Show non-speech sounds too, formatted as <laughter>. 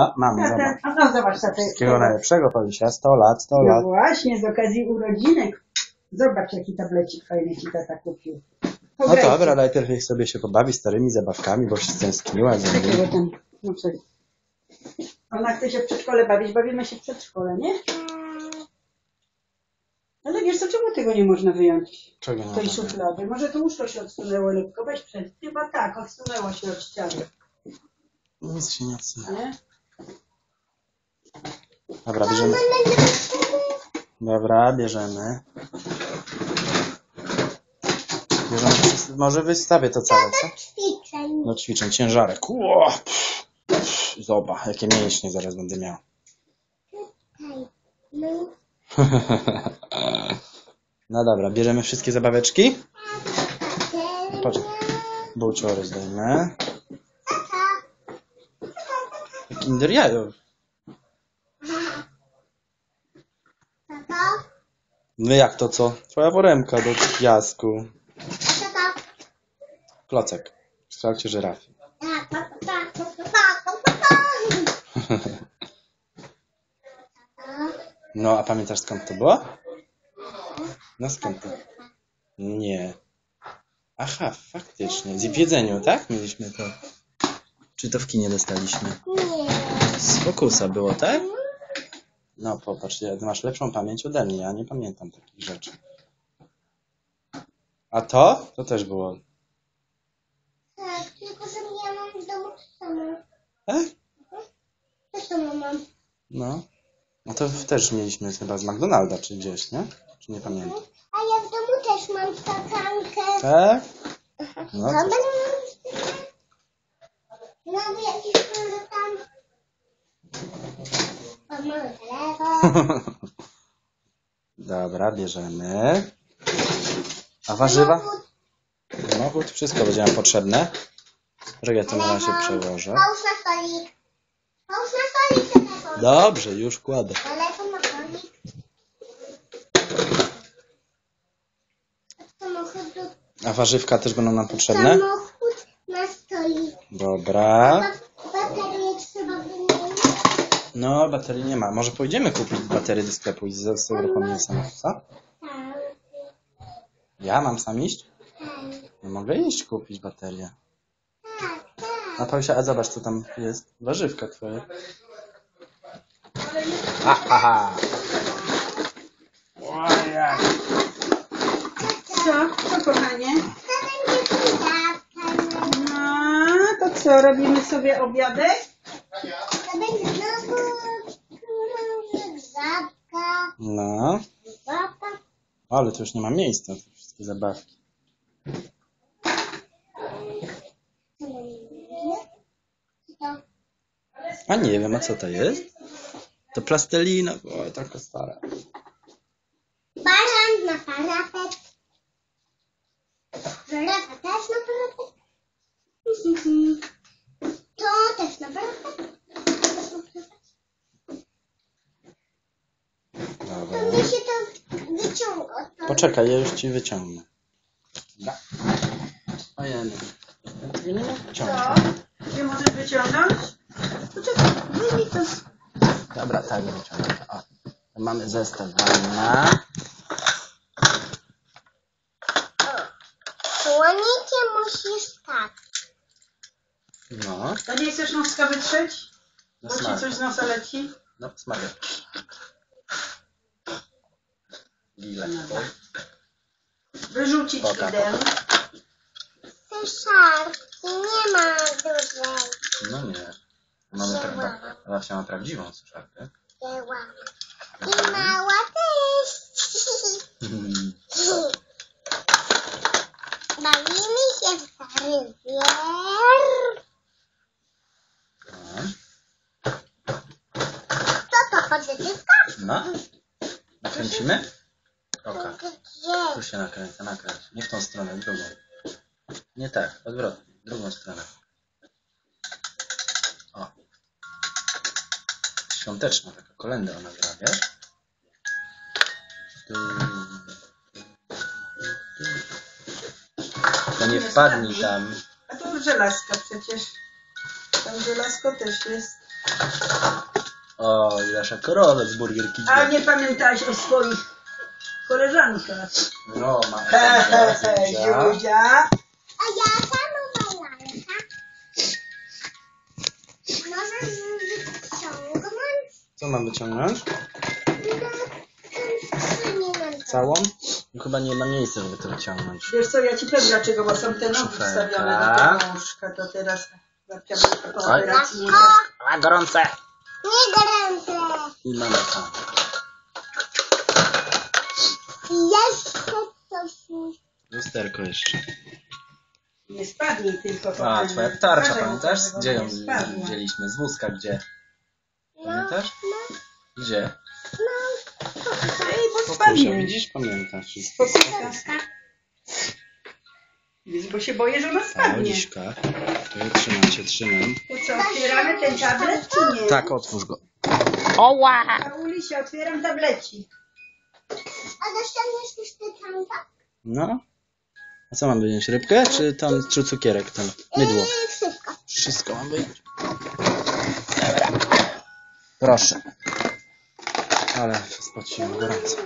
No, mamy, A zobacz. a no zobacz, taty. Wszystkiego najlepszego, Paulisia. 100 lat, 100 No lat. właśnie, z okazji urodzinek. Zobacz, jaki tablecik fajny ci tata kupił. No Pograjcie. dobra, najpierw niech sobie się pobawi starymi zabawkami, bo się stęskniła za nimi. Takiego tam, no sorry. Ona chce się w przedszkole bawić, bawimy się w przedszkole, nie? Ale wiesz co, czemu tego nie można wyjąć? Czego nie tej można szuflady. Może to łóżko się odsunęło lekko. Weź przed. Chyba tak, odsunęło się od ściany. Nic się nie odsunęło. Nie? Dobra, bierzemy. Dobra, bierzemy. Bierzemy może wystawię to całe, co? Ćwiczeń. No ćwiczeń, ciężarek. Zobacz, jakie mięśnie zaraz będę miał. No. <laughs> No dobra, bierzemy wszystkie zabaweczki. Ten. Patrz, buciory zdejmę. Kinder jajo. No jak to co? Twoja poremka do piasku. Tata. Klocek. W kształcie żyrafy. <laughs> No, a pamiętasz skąd to było? No skąd to? Nie. Aha, faktycznie. W jedzeniu, tak? Mieliśmy to. Czy to w kinie dostaliśmy? Nie. Z Fokusa było, tak? No popatrz, ty masz lepszą pamięć ode mnie, ja nie pamiętam takich rzeczy. A to? To też było. Tak, tylko że ja mam w domu to samo. Tak? To samo mam. No. No to też mieliśmy chyba z McDonalda czy gdzieś, nie? Czy nie pamiętam? A ja w domu też mam skakankę. Tak? No, to... Znowu jakiś duży tam. Od małego. <laughs> Dobra, bierzemy. A warzywa? Samochód, wszystko będzie nam potrzebne. Że ja to na razie przełożę. Połóż na stolik. Połóż na stolik telefon. Dobrze, już kładę. Telefon na stolik. Samochód do... A warzywka też będą nam potrzebne? Samochód. Dobra. Ba- Baterię trzeba wymienić. No, baterii nie ma. Może pójdziemy kupić baterie do sklepu i z- z uruchomienia samochodu, co? Tak, Ja mam sam iść? tak, Nie mogę iść kupić baterię. tak, tak. A Pausia, a zobacz co tam jest. Warzywka twoje. Ha, ha, ha. Ojej. Co? Co, kochanie? To będzie kwiatka. No, to co, robimy sobie obiadek? To będzie znowu żabka, No, żabka. ale to już nie ma miejsca, te wszystkie zabawki. Co będzie? Co to? A nie wiem, a co to jest? To plastelina. Oj, taka stara. Baran na parapet. Żyrafa też na parapet. Mhm. To też na parapet. To mnie się to wyciąga. To Poczekaj, ja już ci wyciągnę. Da. Ojej. Ja tego nie mogę Co? wyciągnąć. Nie możesz wyciągnąć? Poczekaj, wyjmij to. Dobra, tak wyciągnę. O. Mamy zestaw wanna. Słonikiem musisz tak. No, To nie chcesz noska wytrzeć? no Bo ci coś z nosa leci? No, smaga. Gile. Wyrzucić O, tak. idę. Te szarki nie ma dużej. No nie. Mamy pra- Zobaczcie, ma prawdziwą suszarkę. Była. I mała też. <laughs> Bawimy się w rywier. Co to pozytywka? No. Nakręcimy? Oka. Tu się nakręca, nakręć. Nie w tą stronę, w drugą. Nie tak, odwrotnie. w Drugą stronę. O. Świąteczna taka kolenda ona gra, wiesz? To nie wpadnij tam. A to żelazka przecież. Tam żelazko też jest. O, i nasza korola z Burger King. A nie pamiętałaś o swoich koleżankach. No, ma He, he. A ja sama lalka. Możesz wyciągnąć? Co mam wyciągnąć? Całą? No, chyba nie ma miejsca, żeby to wyciągnąć. Wiesz co, ja ci powiem dlaczego, bo są te nogi Szufelka. wstawione do tego łóżka, to teraz babcia po operacji nie A, gorące! Nie gorące. I mamy tam. Jeszcze coś Lusterko jeszcze. Nie spadnij tylko, A, kochanie. twoja tarcza, Uważaj, pamiętasz? żeby Gdzie ją nie spadła. wzięliśmy? Z wózka, gdzie? No, Pamiętasz? no, Gdzie? no. Ej, bo Pokusia, spadnie. widzisz? Pamiętasz. Pokusia. Więc, bo się boję, że ona spadnie. Liśka. Ja trzymam cię, trzymam. To co, otwieramy ten tablet, czy nie? Tak, otwórz go. A Ulisia, otwieram tableci. A dostaniesz też te tamta? No. A co mam wyjąć? Rybkę, czy tam, czy cukierek tam? Mydło. Yy, wszystko. Wszystko mam wyjąć. Dobra. Proszę. Ale spociłem gorąco.